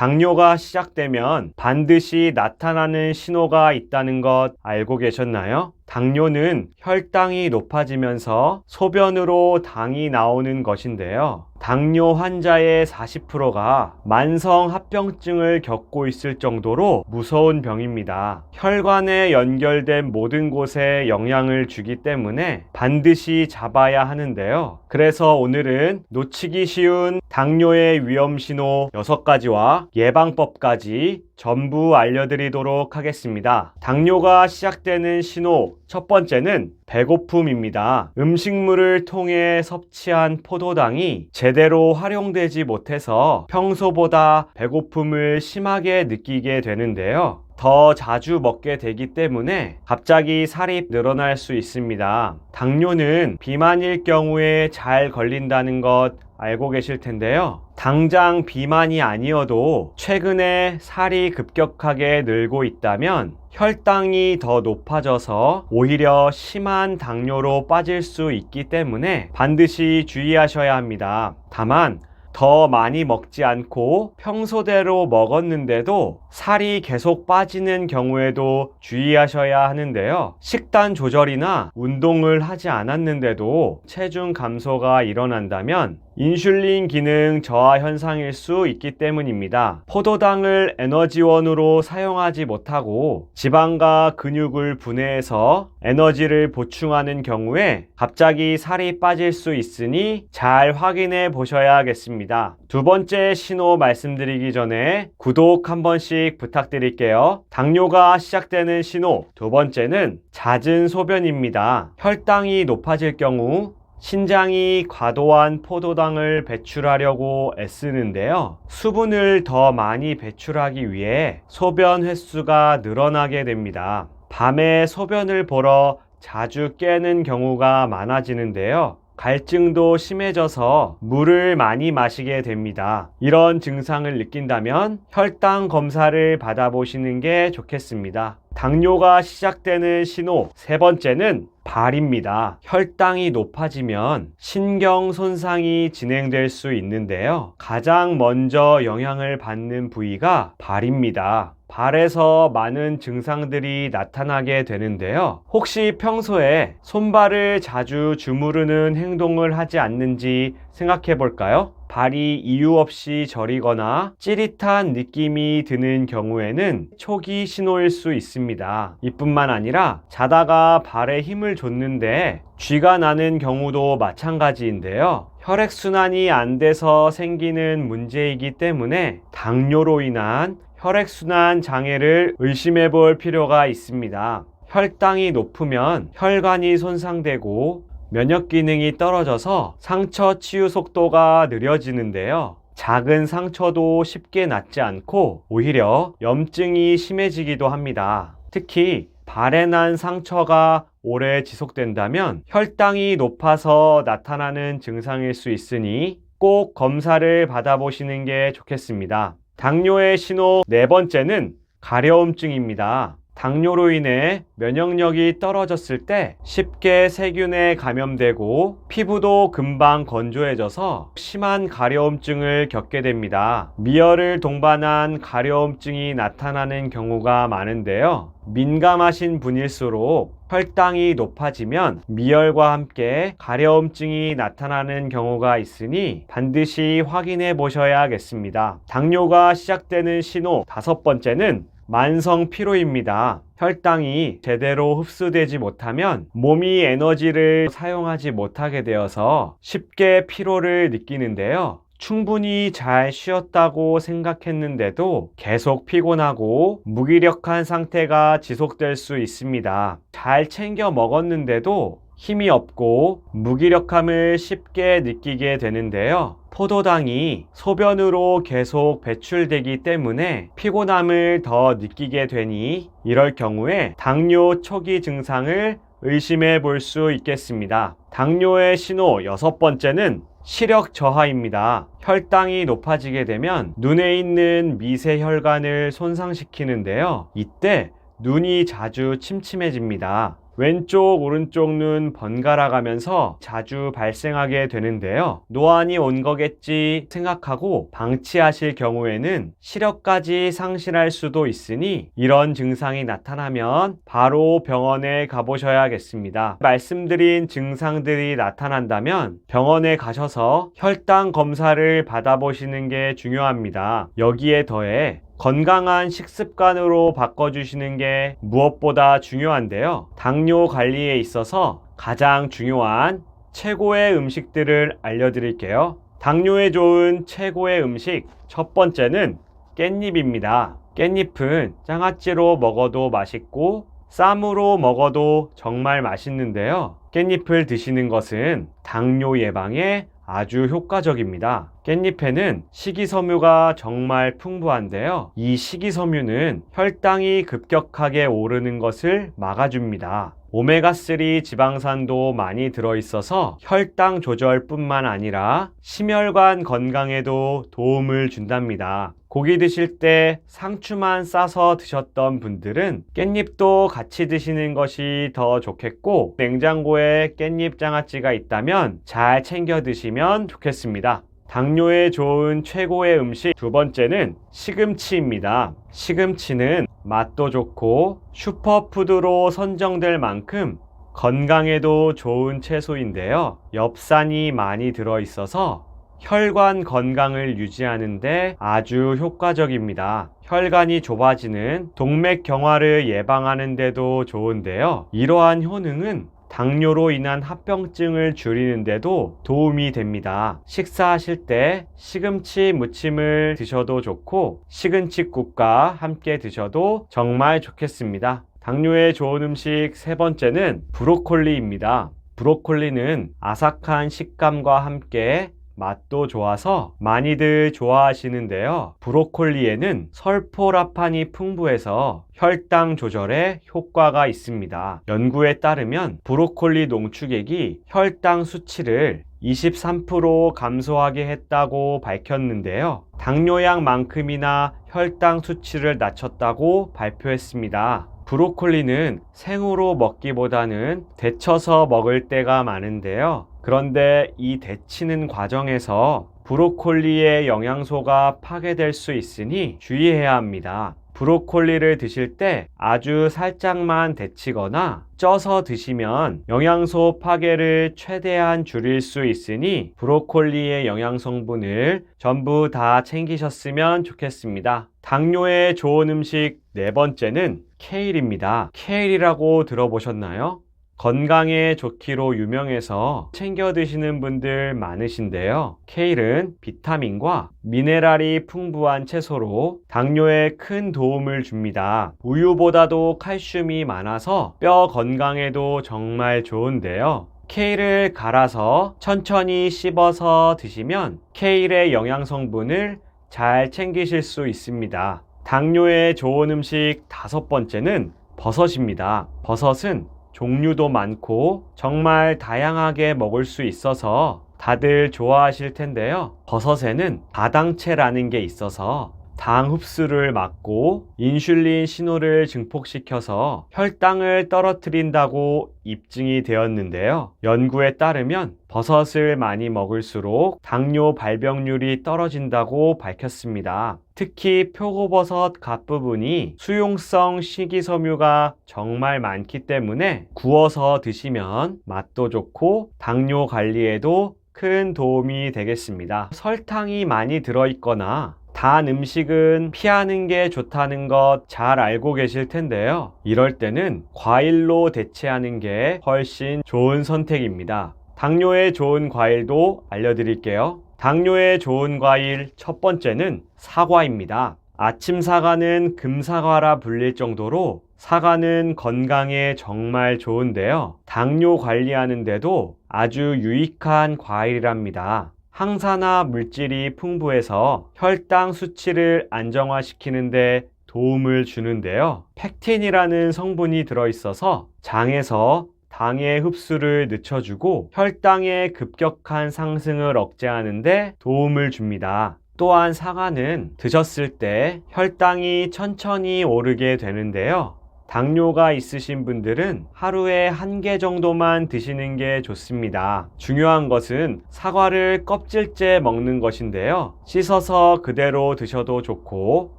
당뇨가 시작되면 반드시 나타나는 신호가 있다는 것 알고 계셨나요? 당뇨는 혈당이 높아지면서 소변으로 당이 나오는 것인데요. 당뇨 환자의 40%가 만성 합병증을 겪고 있을 정도로 무서운 병입니다. 혈관에 연결된 모든 곳에 영향을 주기 때문에 반드시 잡아야 하는데요. 그래서 오늘은 놓치기 쉬운 당뇨의 위험 신호 6가지와 예방법까지 전부 알려드리도록 하겠습니다. 당뇨가 시작되는 신호 첫 번째는 배고픔입니다. 음식물을 통해 섭취한 포도당이 제대로 활용되지 못해서 평소보다 배고픔을 심하게 느끼게 되는데요. 더 자주 먹게 되기 때문에 갑자기 살이 늘어날 수 있습니다. 당뇨는 비만일 경우에 잘 걸린다는 것 알고 계실 텐데요. 당장 비만이 아니어도 최근에 살이 급격하게 늘고 있다면 혈당이 더 높아져서 오히려 심한 당뇨로 빠질 수 있기 때문에 반드시 주의하셔야 합니다. 다만 더 많이 먹지 않고 평소대로 먹었는데도 살이 계속 빠지는 경우에도 주의하셔야 하는데요. 식단 조절이나 운동을 하지 않았는데도 체중 감소가 일어난다면 인슐린 기능 저하 현상일 수 있기 때문입니다. 포도당을 에너지원으로 사용하지 못하고 지방과 근육을 분해해서 에너지를 보충하는 경우에 갑자기 살이 빠질 수 있으니 잘 확인해 보셔야겠습니다. 두 번째 신호 말씀드리기 전에 구독 한 번씩 부탁드릴게요. 당뇨가 시작되는 신호 두 번째는 잦은 소변입니다. 혈당이 높아질 경우 신장이 과도한 포도당을 배출하려고 애쓰는데요. 수분을 더 많이 배출하기 위해 소변 횟수가 늘어나게 됩니다. 밤에 소변을 보러 자주 깨는 경우가 많아지는데요. 갈증도 심해져서 물을 많이 마시게 됩니다. 이런 증상을 느낀다면 혈당 검사를 받아보시는 게 좋겠습니다. 당뇨가 시작되는 신호 세 번째는 발입니다. 혈당이 높아지면 신경 손상이 진행될 수 있는데요. 가장 먼저 영향을 받는 부위가 발입니다. 발에서 많은 증상들이 나타나게 되는데요. 혹시 평소에 손발을 자주 주무르는 행동을 하지 않는지 생각해 볼까요? 발이 이유 없이 저리거나 찌릿한 느낌이 드는 경우에는 초기 신호일 수 있습니다. 이뿐만 아니라 자다가 발에 힘을 줬는데 쥐가 나는 경우도 마찬가지인데요. 혈액순환이 안 돼서 생기는 문제이기 때문에 당뇨로 인한 혈액순환 장애를 의심해 볼 필요가 있습니다. 혈당이 높으면 혈관이 손상되고 면역 기능이 떨어져서 상처 치유 속도가 느려지는데요. 작은 상처도 쉽게 낫지 않고 오히려 염증이 심해지기도 합니다. 특히 발에 난 상처가 오래 지속된다면 혈당이 높아서 나타나는 증상일 수 있으니 꼭 검사를 받아보시는 게 좋겠습니다. 당뇨의 신호 네 번째는 가려움증입니다. 당뇨로 인해 면역력이 떨어졌을 때 쉽게 세균에 감염되고 피부도 금방 건조해져서 심한 가려움증을 겪게 됩니다. 미열을 동반한 가려움증이 나타나는 경우가 많은데요. 민감하신 분일수록 혈당이 높아지면 미열과 함께 가려움증이 나타나는 경우가 있으니 반드시 확인해 보셔야겠습니다. 당뇨가 시작되는 신호 다섯 번째는 만성 피로입니다. 혈당이 제대로 흡수되지 못하면 몸이 에너지를 사용하지 못하게 되어서 쉽게 피로를 느끼는데요. 충분히 잘 쉬었다고 생각했는데도 계속 피곤하고 무기력한 상태가 지속될 수 있습니다. 잘 챙겨 먹었는데도 힘이 없고 무기력함을 쉽게 느끼게 되는데요. 포도당이 소변으로 계속 배출되기 때문에 피곤함을 더 느끼게 되니 이럴 경우에 당뇨 초기 증상을 의심해 볼 수 있겠습니다. 당뇨의 신호 여섯 번째는 시력 저하입니다. 혈당이 높아지게 되면 눈에 있는 미세 혈관을 손상시키는데요. 이때 눈이 자주 침침해집니다. 왼쪽, 오른쪽 눈 번갈아 가면서 자주 발생하게 되는데요. 노안이 온 거겠지 생각하고 방치하실 경우에는 시력까지 상실할 수도 있으니 이런 증상이 나타나면 바로 병원에 가보셔야겠습니다. 말씀드린 증상들이 나타난다면 병원에 가셔서 혈당 검사를 받아보시는 게 중요합니다. 여기에 더해 건강한 식습관으로 바꿔주시는 게 무엇보다 중요한데요. 당뇨 관리에 있어서 가장 중요한 최고의 음식들을 알려드릴게요. 당뇨에 좋은 최고의 음식 첫 번째는 깻잎입니다. 깻잎은 장아찌로 먹어도 맛있고 쌈으로 먹어도 정말 맛있는데요. 깻잎을 드시는 것은 당뇨 예방에 아주 효과적입니다. 깻잎에는 식이섬유가 정말 풍부한데요. 이 식이섬유는 혈당이 급격하게 오르는 것을 막아줍니다. 오메가3 지방산도 많이 들어있어서 혈당 조절뿐만 아니라 심혈관 건강에도 도움을 준답니다. 고기 드실 때 상추만 싸서 드셨던 분들은 깻잎도 같이 드시는 것이 더 좋겠고 냉장고에 깻잎 장아찌가 있다면 잘 챙겨 드시면 좋겠습니다. 당뇨에 좋은 최고의 음식 두 번째는 시금치입니다. 시금치는 맛도 좋고 슈퍼푸드로 선정될 만큼 건강에도 좋은 채소인데요. 엽산이 많이 들어 있어서 혈관 건강을 유지하는데 아주 효과적입니다. 혈관이 좁아지는 동맥 경화를 예방하는 데도 좋은데요. 이러한 효능은 당뇨로 인한 합병증을 줄이는데도 도움이 됩니다. 식사하실 때 시금치 무침을 드셔도 좋고 시금치국과 함께 드셔도 정말 좋겠습니다. 당뇨에 좋은 음식 세 번째는 브로콜리입니다. 브로콜리는 아삭한 식감과 함께 맛도 좋아서 많이들 좋아하시는데요. 브로콜리에는 설포라판이 풍부해서 혈당 조절에 효과가 있습니다. 연구에 따르면 브로콜리 농축액이 혈당 수치를 23% 감소하게 했다고 밝혔는데요. 당뇨약만큼이나 혈당 수치를 낮췄다고 발표했습니다. 브로콜리는 생으로 먹기보다는 데쳐서 먹을 때가 많은데요. 그런데 이 데치는 과정에서 브로콜리의 영양소가 파괴될 수 있으니 주의해야 합니다. 브로콜리를 드실 때 아주 살짝만 데치거나 쪄서 드시면 영양소 파괴를 최대한 줄일 수 있으니 브로콜리의 영양 성분을 전부 다 챙기셨으면 좋겠습니다. 당뇨에 좋은 음식 네 번째는 케일입니다. 케일이라고 들어보셨나요? 건강에 좋기로 유명해서 챙겨 드시는 분들 많으신데요. 케일은 비타민과 미네랄이 풍부한 채소로 당뇨에 큰 도움을 줍니다. 우유보다도 칼슘이 많아서 뼈 건강에도 정말 좋은데요. 케일을 갈아서 천천히 씹어서 드시면 케일의 영양 성분을 잘 챙기실 수 있습니다. 당뇨에 좋은 음식 다섯 번째는 버섯입니다. 버섯은 종류도 많고 정말 다양하게 먹을 수 있어서 다들 좋아하실 텐데요. 버섯에는 다당체라는 게 있어서 당 흡수를 막고 인슐린 신호를 증폭시켜서 혈당을 떨어뜨린다고 입증이 되었는데요. 연구에 따르면 버섯을 많이 먹을수록 당뇨 발병률이 떨어진다고 밝혔습니다. 특히 표고버섯 갓부분이 수용성 식이섬유가 정말 많기 때문에 구워서 드시면 맛도 좋고 당뇨 관리에도 큰 도움이 되겠습니다. 설탕이 많이 들어있거나 단 음식은 피하는 게 좋다는 것 잘 알고 계실 텐데요. 이럴 때는 과일로 대체하는 게 훨씬 좋은 선택입니다. 당뇨에 좋은 과일도 알려드릴게요. 당뇨에 좋은 과일 첫 번째는 사과입니다. 아침 사과는 금사과라 불릴 정도로 사과는 건강에 정말 좋은데요. 당뇨 관리하는데도 아주 유익한 과일이랍니다. 항산화 물질이 풍부해서 혈당 수치를 안정화시키는데 도움을 주는데요. 팩틴이라는 성분이 들어있어서 장에서 당의 흡수를 늦춰주고 혈당의 급격한 상승을 억제하는데 도움을 줍니다. 또한 사과는 드셨을 때 혈당이 천천히 오르게 되는데요. 당뇨가 있으신 분들은 하루에 한 개 정도만 드시는 게 좋습니다. 중요한 것은 사과를 껍질째 먹는 것인데요. 씻어서 그대로 드셔도 좋고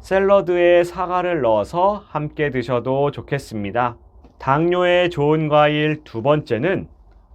샐러드에 사과를 넣어서 함께 드셔도 좋겠습니다. 당뇨에 좋은 과일 두 번째는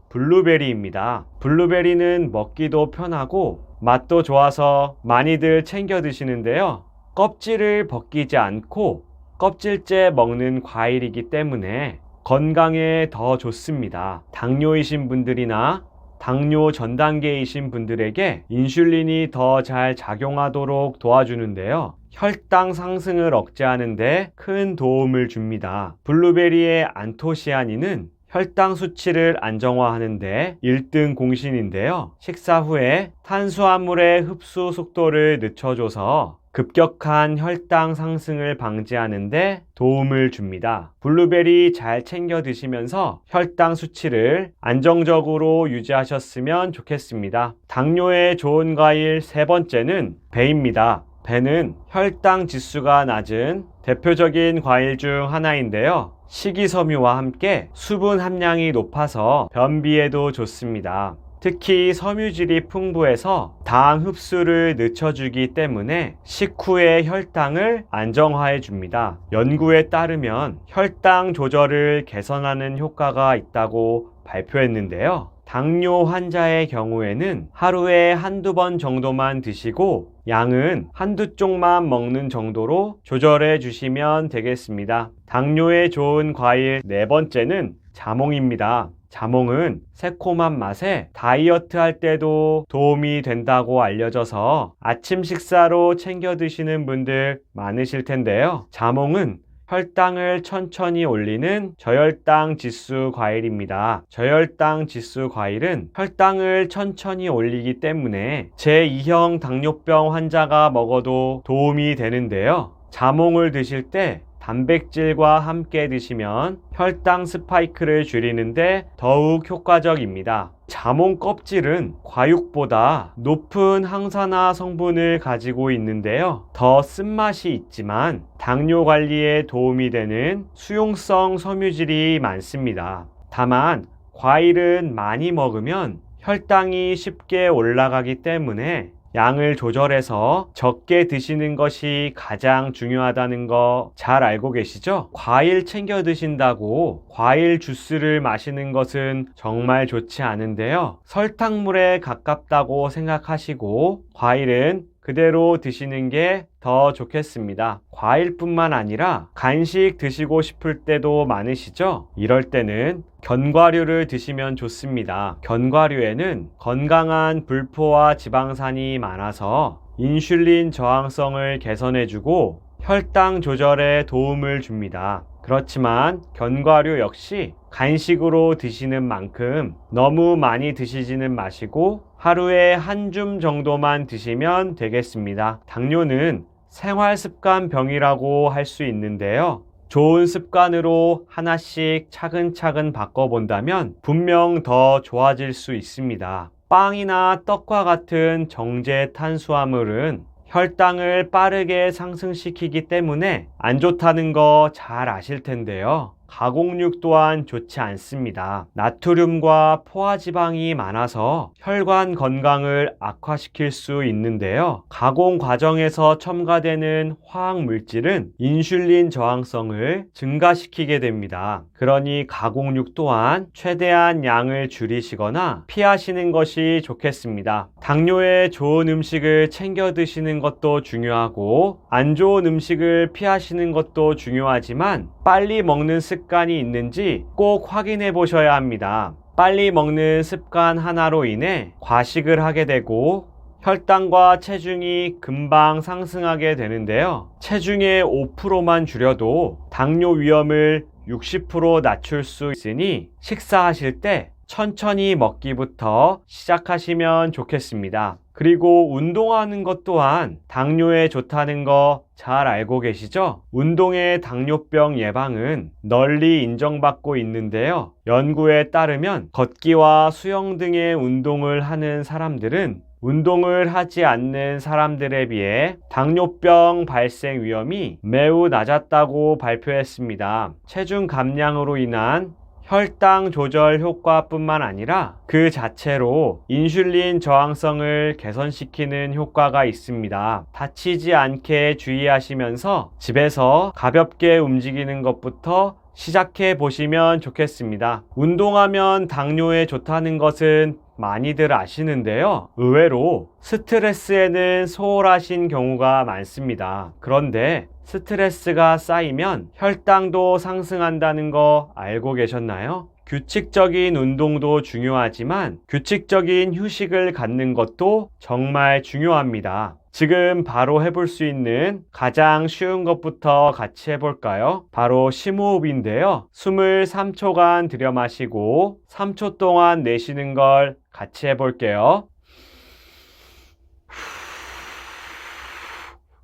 블루베리입니다. 블루베리는 먹기도 편하고 맛도 좋아서 많이들 챙겨 드시는데요. 껍질을 벗기지 않고 껍질째 먹는 과일이기 때문에 건강에 더 좋습니다. 당뇨이신 분들이나 당뇨 전 단계이신 분들에게 인슐린이 더 잘 작용하도록 도와주는데요. 혈당 상승을 억제하는데 큰 도움을 줍니다. 블루베리의 안토시아닌은 혈당 수치를 안정화하는데 1등 공신인데요. 식사 후에 탄수화물의 흡수 속도를 늦춰줘서 급격한 혈당 상승을 방지하는데 도움을 줍니다. 블루베리 잘 챙겨 드시면서 혈당 수치를 안정적으로 유지하셨으면 좋겠습니다. 당뇨에 좋은 과일 세 번째는 배입니다. 배는 혈당 지수가 낮은 대표적인 과일 중 하나인데요. 식이섬유와 함께 수분 함량이 높아서 변비에도 좋습니다. 특히 섬유질이 풍부해서 당 흡수를 늦춰주기 때문에 식후의 혈당을 안정화해 줍니다. 연구에 따르면 혈당 조절을 개선하는 효과가 있다고 발표했는데요. 당뇨 환자의 경우에는 하루에 한두 번 정도만 드시고 양은 한두 쪽만 먹는 정도로 조절해 주시면 되겠습니다. 당뇨에 좋은 과일 네 번째는 자몽입니다. 자몽은 새콤한 맛에 다이어트 할 때도 도움이 된다고 알려져서 아침 식사로 챙겨 드시는 분들 많으실 텐데요. 자몽은 혈당을 천천히 올리는 저혈당 지수 과일입니다. 저혈당 지수 과일은 혈당을 천천히 올리기 때문에 제2형 당뇨병 환자가 먹어도 도움이 되는데요. 자몽을 드실 때 단백질과 함께 드시면 혈당 스파이크를 줄이는데 더욱 효과적입니다. 자몽 껍질은 과육보다 높은 항산화 성분을 가지고 있는데요. 더 쓴맛이 있지만 당뇨 관리에 도움이 되는 수용성 섬유질이 많습니다. 다만 과일은 많이 먹으면 혈당이 쉽게 올라가기 때문에 양을 조절해서 적게 드시는 것이 가장 중요하다는 거 잘 알고 계시죠? 과일 챙겨 드신다고 과일 주스를 마시는 것은 정말 좋지 않은데요. 설탕물에 가깝다고 생각하시고 과일은 그대로 드시는 게 더 좋겠습니다. 과일뿐만 아니라 간식 드시고 싶을 때도 많으시죠? 이럴 때는 견과류를 드시면 좋습니다. 견과류에는 건강한 불포화 지방산이 많아서 인슐린 저항성을 개선해주고 혈당 조절에 도움을 줍니다. 그렇지만 견과류 역시 간식으로 드시는 만큼 너무 많이 드시지는 마시고 하루에 한 줌 정도만 드시면 되겠습니다. 당뇨는 생활 습관 병이라고 할 수 있는데요. 좋은 습관으로 하나씩 차근차근 바꿔본다면 분명 더 좋아질 수 있습니다. 빵이나 떡과 같은 정제 탄수화물은 혈당을 빠르게 상승시키기 때문에 안 좋다는 거 잘 아실 텐데요. 가공육 또한 좋지 않습니다. 나트륨과 포화지방이 많아서 혈관 건강을 악화시킬 수 있는데요. 가공 과정에서 첨가되는 화학 물질은 인슐린 저항성을 증가시키게 됩니다. 그러니 가공육 또한 최대한 양을 줄이시거나 피하시는 것이 좋겠습니다. 당뇨에 좋은 음식을 챙겨 드시는 것도 중요하고 안 좋은 음식을 피하시는 것도 중요하지만 빨리 먹는 습관이 있는지 꼭 확인해 보셔야 합니다. 빨리 먹는 습관 하나로 인해 과식을 하게 되고 혈당과 체중이 금방 상승하게 되는데요. 체중의 5%만 줄여도 당뇨 위험을 60% 낮출 수 있으니 식사하실 때 천천히 먹기부터 시작하시면 좋겠습니다. 그리고 운동하는 것 또한 당뇨에 좋다는 거 잘 알고 계시죠? 운동의 당뇨병 예방은 널리 인정받고 있는데요. 연구에 따르면 걷기와 수영 등의 운동을 하는 사람들은 운동을 하지 않는 사람들에 비해 당뇨병 발생 위험이 매우 낮았다고 발표했습니다. 체중 감량으로 인한 혈당 조절 효과뿐만 아니라 그 자체로 인슐린 저항성을 개선시키는 효과가 있습니다. 다치지 않게 주의하시면서 집에서 가볍게 움직이는 것부터 시작해 보시면 좋겠습니다. 운동하면 당뇨에 좋다는 것은 많이들 아시는데요. 의외로 스트레스에는 소홀하신 경우가 많습니다. 그런데 스트레스가 쌓이면 혈당도 상승한다는 거 알고 계셨나요? 규칙적인 운동도 중요하지만 규칙적인 휴식을 갖는 것도 정말 중요합니다. 지금 바로 해볼 수 있는 가장 쉬운 것부터 같이 해볼까요? 바로 심호흡인데요. 숨을 3초간 들여 마시고 3초 동안 내쉬는 걸 같이 해볼게요.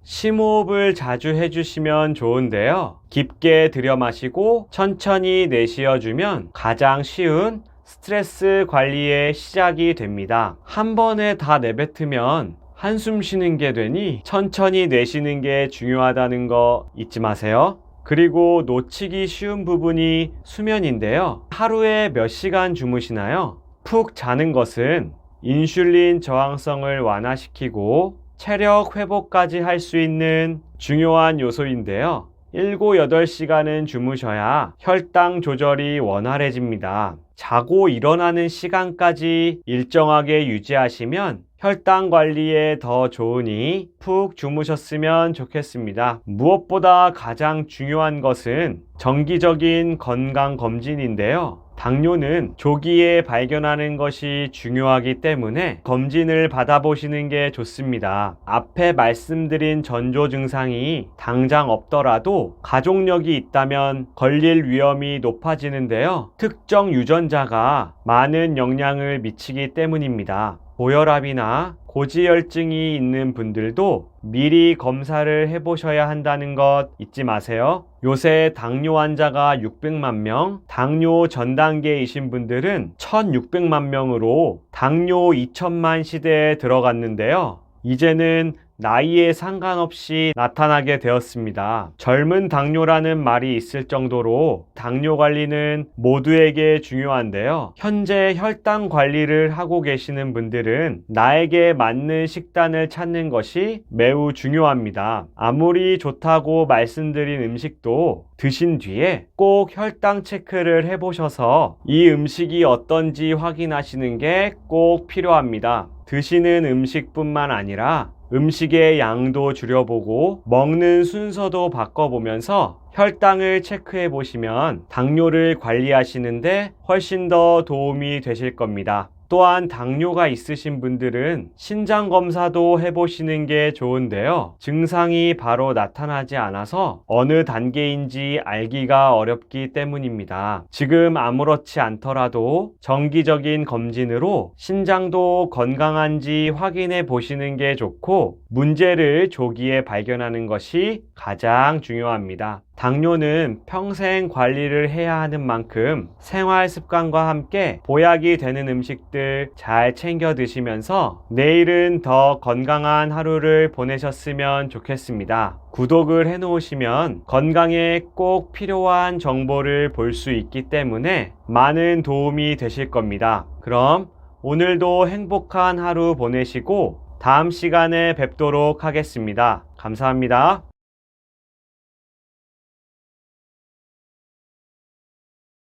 심호흡을 자주 해주시면 좋은데요. 깊게 들여 마시고 천천히 내쉬어주면 가장 쉬운 스트레스 관리의 시작이 됩니다. 한 번에 다 내뱉으면 한숨 쉬는 게 되니 천천히 내쉬는 게 중요하다는 거 잊지 마세요. 그리고 놓치기 쉬운 부분이 수면인데요. 하루에 몇 시간 주무시나요? 푹 자는 것은 인슐린 저항성을 완화시키고 체력 회복까지 할 수 있는 중요한 요소인데요. 7, 8시간은 주무셔야 혈당 조절이 원활해집니다. 자고 일어나는 시간까지 일정하게 유지하시면 혈당 관리에 더 좋으니 푹 주무셨으면 좋겠습니다. 무엇보다 가장 중요한 것은 정기적인 건강 검진인데요. 당뇨는 조기에 발견하는 것이 중요하기 때문에 검진을 받아보시는 게 좋습니다. 앞에 말씀드린 전조 증상이 당장 없더라도 가족력이 있다면 걸릴 위험이 높아지는데요. 특정 유전자가 많은 영향을 미치기 때문입니다. 고혈압이나 고지혈증이 있는 분들도 미리 검사를 해보셔야 한다는 것 잊지 마세요. 요새 당뇨 환자가 600만 명, 당뇨 전 단계이신 분들은 1600만 명으로 당뇨 2000만 시대에 들어갔는데요. 이제는 나이에 상관없이 나타나게 되었습니다. 젊은 당뇨라는 말이 있을 정도로 당뇨 관리는 모두에게 중요한데요. 현재 혈당 관리를 하고 계시는 분들은 나에게 맞는 식단을 찾는 것이 매우 중요합니다. 아무리 좋다고 말씀드린 음식도 드신 뒤에 꼭 혈당 체크를 해보셔서 이 음식이 어떤지 확인하시는 게 꼭 필요합니다. 드시는 음식뿐만 아니라 음식의 양도 줄여보고 먹는 순서도 바꿔보면서 혈당을 체크해 보시면 당뇨를 관리하시는데 훨씬 더 도움이 되실 겁니다. 또한 당뇨가 있으신 분들은 신장 검사도 해보시는 게 좋은데요. 증상이 바로 나타나지 않아서 어느 단계인지 알기가 어렵기 때문입니다. 지금 아무렇지 않더라도 정기적인 검진으로 신장도 건강한지 확인해 보시는 게 좋고 문제를 조기에 발견하는 것이 가장 중요합니다. 당뇨는 평생 관리를 해야 하는 만큼 생활 습관과 함께 보약이 되는 음식들 잘 챙겨 드시면서 내일은 더 건강한 하루를 보내셨으면 좋겠습니다. 구독을 해 놓으시면 건강에 꼭 필요한 정보를 볼 수 있기 때문에 많은 도움이 되실 겁니다. 그럼 오늘도 행복한 하루 보내시고 다음 시간에 뵙도록 하겠습니다. 감사합니다.